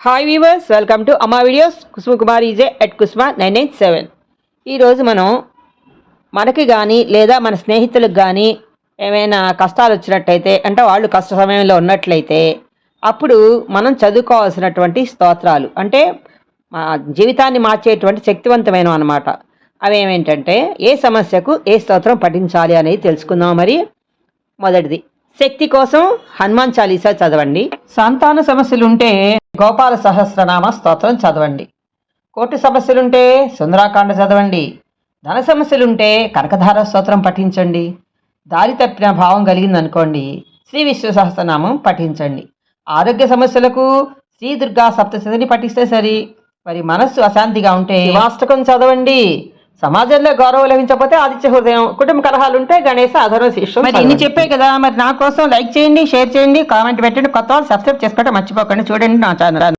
Hi viewers welcome to Amma videos Kusuma Kumar EJ at Kusuma nine eight seven ఈరోజు మనం మనకి కానీ లేదా మన స్నేహితులకు కానీ ఏమైనా కష్టాలు వచ్చినట్టయితే అంటే వాళ్ళు కష్ట సమయంలో ఉన్నట్లయితే అప్పుడు మనం చదువుకోవాల్సినటువంటి స్తోత్రాలు. అంటే మా జీవితాన్ని మార్చేటువంటి శక్తివంతమైన అనమాట అవి ఏమేంటంటే ఏ సమస్యకు ఏ స్తోత్రం పఠించాలి అనేది తెలుసుకుందాం మరి. మొదటిది శక్తి కోసం హనుమాన్ చాలీసా చదవండి. సంతాన సమస్యలుంటే గోపాల సహస్రనామ స్తోత్రం చదవండి. కోర్టు సమస్యలుంటే సుందరాకాండ చదవండి. ధన సమస్యలుంటే కనకధార స్తోత్రం పఠించండి. దారి తప్పిన భావం కలిగిందనుకోండి శ్రీ విశ్వ సహస్రనామం పఠించండి. ఆరోగ్య సమస్యలకు శ్రీ దుర్గా సప్తశతిని పఠిస్తే సరి. మరి మనస్సు అశాంతిగా ఉంటే వాస్తకం చదవండి. సమాజంలో గౌరవం లభించకపోతే ఆదిత్య హృదయం కుటుంబ కలహాలు ఉంటే గణేష్ అధర్వ శిష్యం మరి ఇన్ని చెప్పే కదా మరి నా కోసం లైక్ చేయండి షేర్ చేయండి కామెంట్ పెట్టండి. కొత్త వాళ్ళు సబ్స్క్రైబ్ చేసుకోవడం మర్చిపోకండి. చూడండి నా ఛానల్.